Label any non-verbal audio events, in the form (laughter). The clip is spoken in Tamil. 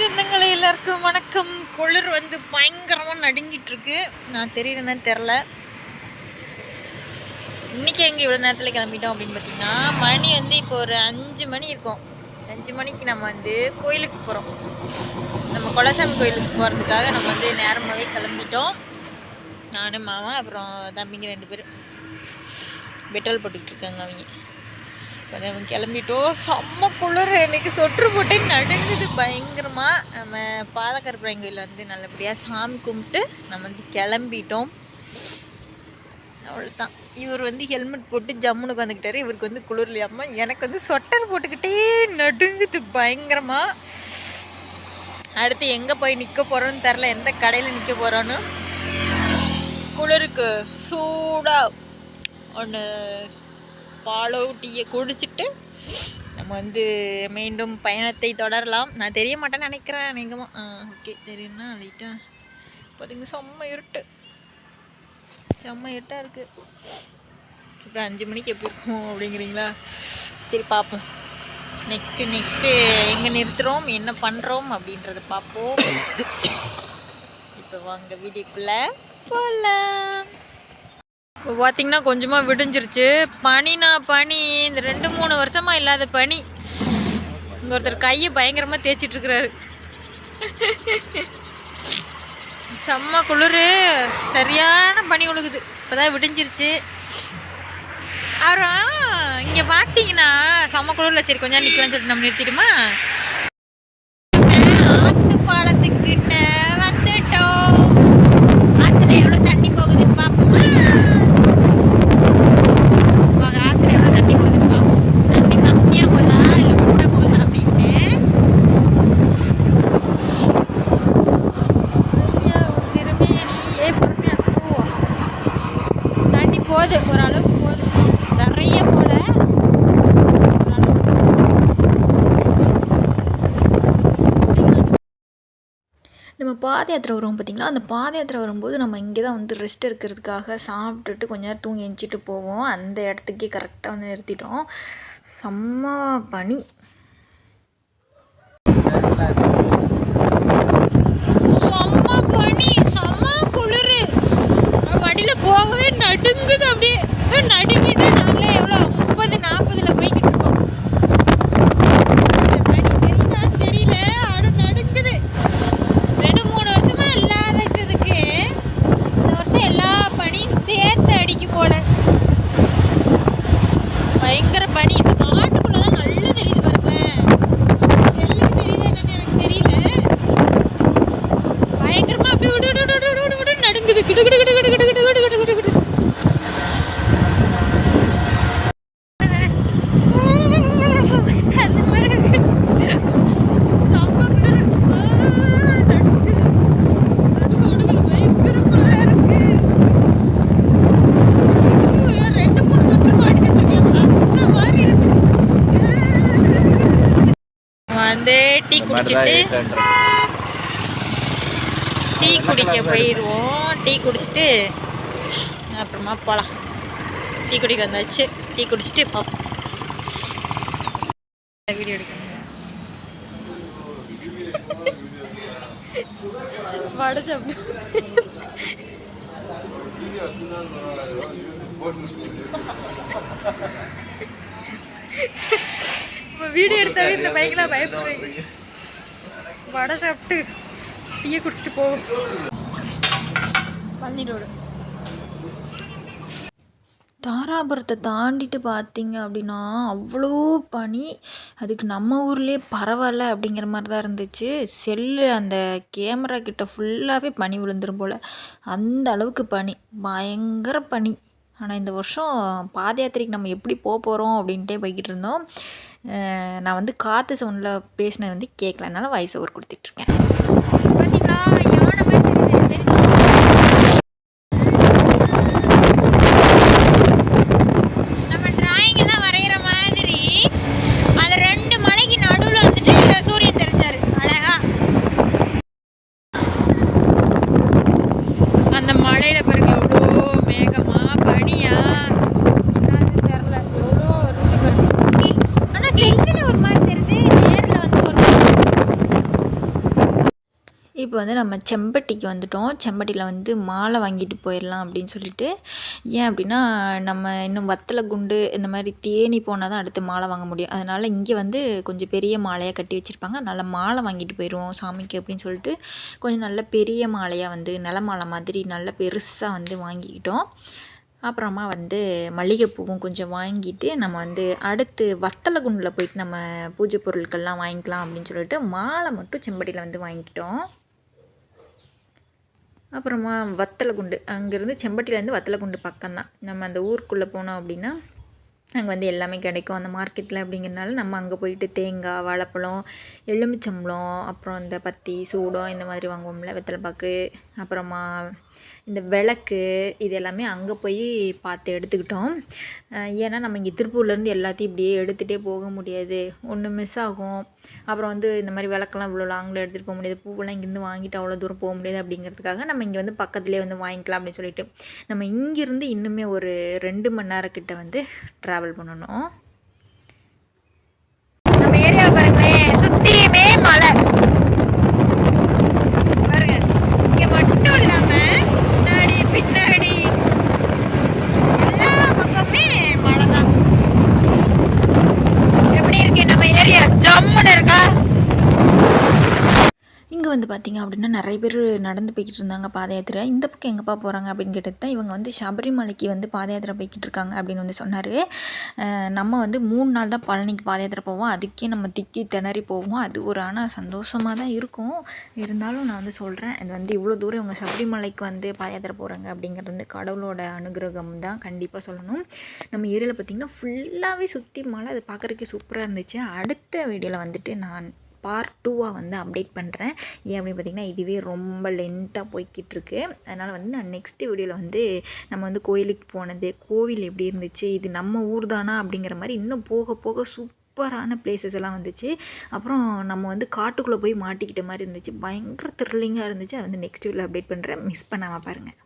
சொந்தங்களே எல்லாருக்கும் வணக்கம். குளிர் வந்து பயங்கரமாக நடுங்கிட்டு இருக்கு நான் தெரியுதுன்னு தெரில இன்னைக்கு எங்கே இவ்வளோ நேரத்தில் கிளம்பிட்டோம் அப்படின்னு பார்த்தீங்கன்னா மணி வந்து இப்போ ஒரு அஞ்சு மணி இருக்கும். அஞ்சு மணிக்கு நம்ம வந்து கோயிலுக்கு போகிறோம் நம்ம குலசாமி கோயிலுக்கு போகிறதுக்காக நம்ம வந்து நேரமாகவே கிளம்பிட்டோம். நானும் மாமா அப்புறம் தம்பிங்க ரெண்டு பேரும். பெட்ரோல் போட்டுக்கிட்டு இருக்காங்க அவங்க. இப்போ நம்ம கிளம்பிட்டோம் செம்ம குளிர். எனக்கு சொற்று போட்டே நடந்தது பயங்கரமாக நம்ம பாதக்கருப்பராயன் கோயிலில் வந்து நல்லபடியாக சாமி கும்பிட்டு நம்ம வந்து கிளம்பிட்டோம். அவ்வளோதான் இவர் வந்து ஹெல்மெட் போட்டு ஜம்முனுக்கு வந்துக்கிட்டாரு இவருக்கு வந்து குளிர் இல்லாமல் எனக்கு வந்து சொட்டர் போட்டுக்கிட்டே நடுங்குது பயங்கரமாக அடுத்து எங்கே போய் நிற்க போகிறோன்னு தெரில எந்த கடையில் நிற்க போகிறோன்னு குளிருக்கு சூடாக ஒன்று பாலோ டீயை குடிச்சிட்டு நம்ம வந்து மீண்டும் பயணத்தை தொடரலாம். நான் தெரிய மாட்டேன்னு நினைக்கிறேன் அநேகமாக ஆ ஓகே தெரியும்னா லைட்டாக பார்த்திங்க செம்ம இருட்டு. செம்ம இருட்டாக இருக்குது இப்போ அஞ்சு மணிக்கு எப்படி இருக்கும் அப்படிங்கிறீங்களா? சரி பார்ப்போம். நெக்ஸ்ட்டு நெக்ஸ்ட்டு எங்கே நிறுத்துகிறோம் என்ன பண்ணுறோம் அப்படின்றத பார்ப்போம். (coughs) இப்போ வாங்க வீடியோக்குள்ளே போகலாம் இப்போ பார்த்தீங்கன்னா கொஞ்சமாக விடிஞ்சிருச்சு. பனினா பனி. இந்த ரெண்டு மூணு வருஷமாக இல்லாத பனி. இங்கே ஒருத்தர் கையை பயங்கரமாக தேய்ச்சிட்ருக்கிறாரு செம்ம குளிர். சரியான பனி உழுகுது இப்போதான் விடிஞ்சிருச்சு. அப்புறம் இங்கே பார்த்தீங்கன்னா செம்ம குளிரில் சரி கொஞ்சம் நிற்கலாம்னு சொல்லிட்டு நம்ம நிறுத்திடுமா போகுது ஓரளவுக்கு போகுது நிறைய போல. நம்ம பாத யாத்திரை வருவோம் பார்த்திங்களா? அந்த பாத யாத்திரை வரும்போது நம்ம இங்கே தான் வந்து ரெஸ்ட் இருக்கிறதுக்காக சாப்பிட்டுட்டு கொஞ்ச நேரம் தூங்கி எஞ்சிட்டு போவோம். அந்த இடத்துக்கே கரெக்டாக வந்து நிறுத்திட்டோம். செம்ம பனி. டீ குடிச்சிட்டு டீ குடிக்க போயிடுவோம் டீ குடிச்சிட்டு அப்புறமா போகலாம் டீ குடிக்க வந்தாச்சு. டீ குடிச்சிட்டு பார்ப்போம் வீடியோ எடுக்கணும் வடை சாப்பிடு. வீடியோ எடுத்தாவே இந்த பைக்கெலாம் பயப்படுறீங்க வடை சாப்பிட்டு டீயை குடிச்சிட்டு போவோம் பன்னி ரோடு தாராபுரத்தை தாண்டிட்டு பார்த்தீங்க அப்படின்னா அவ்வளோ பனி. அதுக்கு நம்ம ஊர்லேயே பரவாயில்ல அப்படிங்கிற மாதிரி தான் இருந்துச்சு. செல்லு அந்த கேமரா கிட்ட ஃபுல்லாகவே பனி விழுந்துரும் போல். அந்த அளவுக்கு பனி. பயங்கர பனி. ஆனால் இந்த வருஷம் பாத யாத்திரைக்கு நம்ம எப்படி போக போகிறோம் அப்படின்ட்டே போய்கிட்டு இருந்தோம். நான் வந்து காற்று சவுண்டில் பேசினது வந்து கேட்கல அதனால் வாய்ஸ் ஓவர் கொடுத்துட்ருக்கேன். மழையில் பிறகு மாதிரி தெரியுது நம்ம டிராயிங் எல்லாம் வரைகிற மாதிரி அது ரெண்டு மலைக்கு நடுவில் வந்துட்டு சூரியன் தெரிஞ்சாரு அழகா அந்த மலையில பாருங்க எவ்வளோ மேகமா பனியா என்னன்னு தெரியல எவ்வளோ இருக்கு பாருங்க ஆனால் செல்லில் ஒரு மாதிரி தெரியுது நேரில் வந்து ஒரு மாதிரி இப்போ வந்து நம்ம செம்பட்டிக்கு வந்துட்டோம். செம்பட்டியில் வந்து மாலை வாங்கிட்டு போயிடலாம் அப்படின்னு சொல்லிட்டு. ஏன் அப்படின்னா நம்ம இன்னும் வத்தலை குண்டு இந்த மாதிரி தேனி போனால் தான் அடுத்து மாலை வாங்க முடியும். அதனால் இங்கே வந்து கொஞ்சம் பெரிய மாலையாக கட்டி வச்சுருப்பாங்க. அதனால் மாலை வாங்கிட்டு போயிடுவோம் சாமிக்கு அப்படின்னு சொல்லிட்டு. கொஞ்சம் நல்ல பெரிய மாலையாக வந்து நிலமாலை மாதிரி நல்ல பெருசாக வந்து வாங்கிக்கிட்டோம். அப்புறமா வந்து மல்லிகைப்பூவும் கொஞ்சம் வாங்கிட்டு நம்ம வந்து அடுத்து வத்தலை குண்டில் போயிட்டு நம்ம பூஜை பொருட்கள்லாம் வாங்கிக்கலாம் அப்படின்னு சொல்லிட்டு மாலை மட்டும் செம்படியில் வந்து வாங்கிக்கிட்டோம். அப்புறமா வத்தலை குண்டு அங்கேருந்து செம்பட்டிலேருந்து வத்தலை குண்டு பக்கம்தான். நம்ம அந்த ஊருக்குள்ளே போனோம் அப்படின்னா அங்கே வந்து எல்லாமே கிடைக்கும். அந்த மார்க்கெட்டில் அப்படிங்கிறனால நம்ம அங்கே போயிட்டு தேங்காய் வாழைப்பழம் எலுமிச்சம்பழம் அப்புறம் இந்த பத்தி சூடம் இந்த மாதிரி வாங்குவோம்ல வெத்தலைப்பாக்கு அப்புறமா இந்த விளக்கு இது எல்லாமே அங்கே போய் பார்த்து எடுத்துக்கிட்டோம். ஏன்னா நம்ம இங்கே திருப்பூர்லேருந்து எல்லாத்தையும் இப்படியே எடுத்துகிட்டே போக முடியாது. ஒன்று மிஸ் ஆகும். அப்புறம் வந்து இந்த மாதிரி விளக்கெல்லாம் இவ்வளோ லாங்கில் எடுத்துகிட்டு போக முடியாது. பூவெல்லாம் இங்கேருந்து வாங்கிட்டு அவ்வளோ தூரம் போக முடியாது அப்படிங்கிறதுக்காக நம்ம இங்கே வந்து பக்கத்துலேயே வந்து வாங்கிக்கலாம் அப்படின்னு சொல்லிட்டு. நம்ம இங்கேருந்து இன்னுமே ஒரு ரெண்டு மணி நேரக்கிட்ட வந்து ட்ராவல் பண்ணணும் நம்ம ஏரியா பாருங்களேன் சுற்றியுமே மலை பாருங்க இங்கே மட்டும் இல்லாமல் முன்னாடி பின்னாடி எல்லா பக்கமே மழை தான் எப்படி இருக்கு நம்ம ஏரியா ஜம்முன்னு இருக்கா இங்கே வந்து பார்த்திங்க அப்படின்னா நிறைய பேர் நடந்து போய்கிட்டு இருந்தாங்க பாத யாத்திரை இந்த பக்கம் எங்கேப்பா போகிறாங்க அப்படின்னு கேட்டது தான் இவங்க வந்து சபரிமலைக்கு வந்து பாத யாத்திரை போய்கிட்டு இருக்காங்க அப்படின்னு வந்து சொன்னார். நம்ம வந்து மூணு நாள் தான் பழனிக்கு பாத யாத்திரை போவோம். அதுக்கே நம்ம திக்கி திணறி போவோம். அது ஒரு ஆனால் சந்தோஷமாக தான் இருக்கும். இருந்தாலும் நான் வந்து சொல்கிறேன் இது வந்து இவ்வளோ தூரம் இவங்க சபரிமலைக்கு வந்து பாத யாத்திரை போகிறாங்க அப்படிங்கிறது வந்து கடவுளோட அனுகிரகம் தான். கண்டிப்பாக சொல்லணும். நம்ம ஏரியாவில் பார்த்திங்கன்னா ஃபுல்லாகவே சுற்றி மலை அது பார்க்குறதுக்கே சூப்பராக இருந்துச்சு. அடுத்த வீடியோவில் வந்துட்டு நான் பார்ட் டூவாக வந்து அப்டேட் பண்ணுறேன் ஏன் அப்படின்னு பார்த்திங்கன்னா இதுவே ரொம்ப லென்த்தாக போய்கிட்டு இருக்கு அதனால் வந்து நான் நெக்ஸ்ட் வீடியோவில் வந்து நம்ம வந்து கோயிலுக்கு போனது கோவில் எப்படி இருந்துச்சு இது நம்ம ஊர் தானா அப்படிங்கிற மாதிரி இன்னும் போக போக சூப்பரான பிளேசஸ் எல்லாம் வந்துச்சு. அப்புறம் நம்ம வந்து காட்டுக்குள்ளே போய் மாட்டிக்கிட்ட மாதிரி இருந்துச்சு. பயங்கர த்ரில்லிங்காக இருந்துச்சு. அதை வந்து நெக்ஸ்ட் வீடியோவில் அப்டேட் பண்ணுறேன் மிஸ் பண்ணாமல் பாருங்கள்